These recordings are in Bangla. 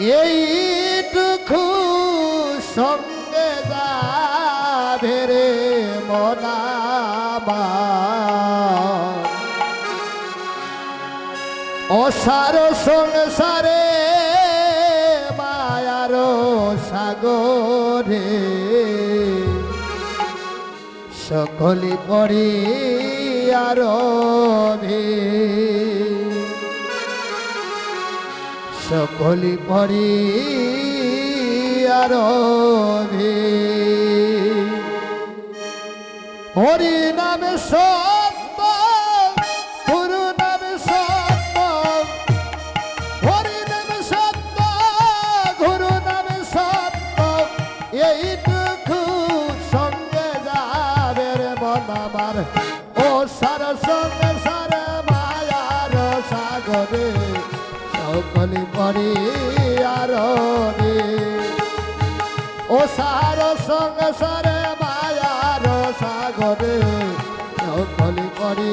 এইটুকু সঙ্গে যাবে রে অসার সংসারে মায়ার সাগরে সকলি পড়ি আর সকলি পড়ি আর হরি নামে সত্য, গুরু নামে সত্য, হরি আমার। ও সার সঙ্গে সার মায়ার সাগরে। সকলি পরে আর ও সার সঙ্গে সারে মায়ার সাগরে সকলে পরি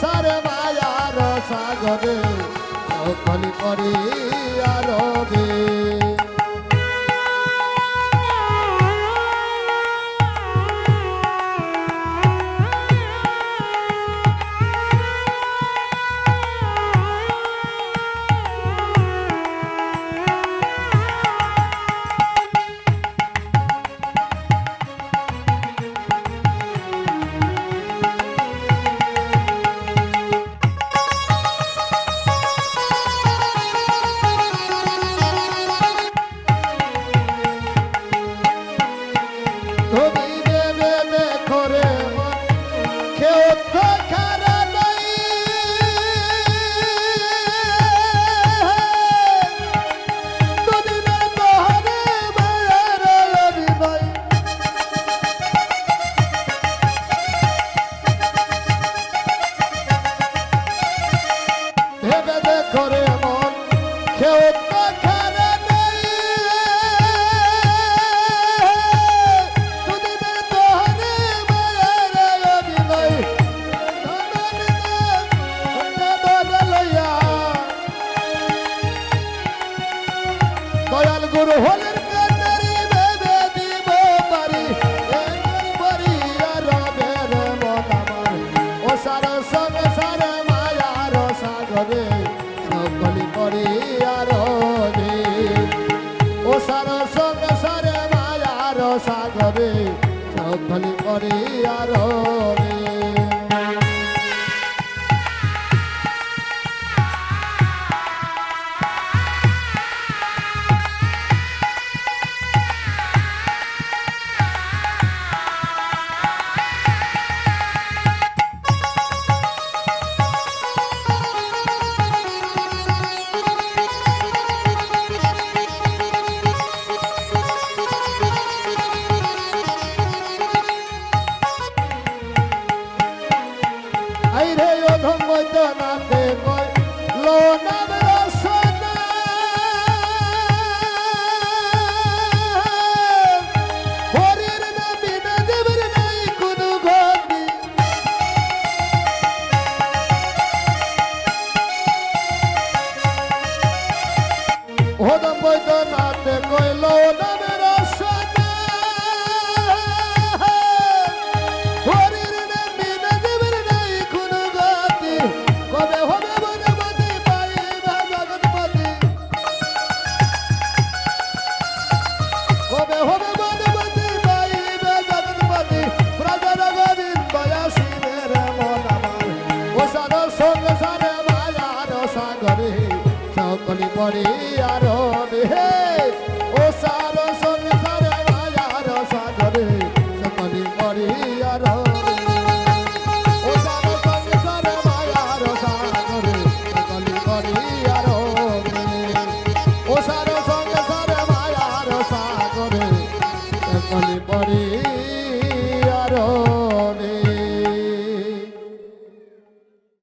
সার মায়ার সাগরে কলি করি আর ভেবে করে মন কেউ তো খারা নাই। দুদিনে দহরে অভিনয়। দয়াল গুরু হলেন সাগরে সকলি করি আর সকলি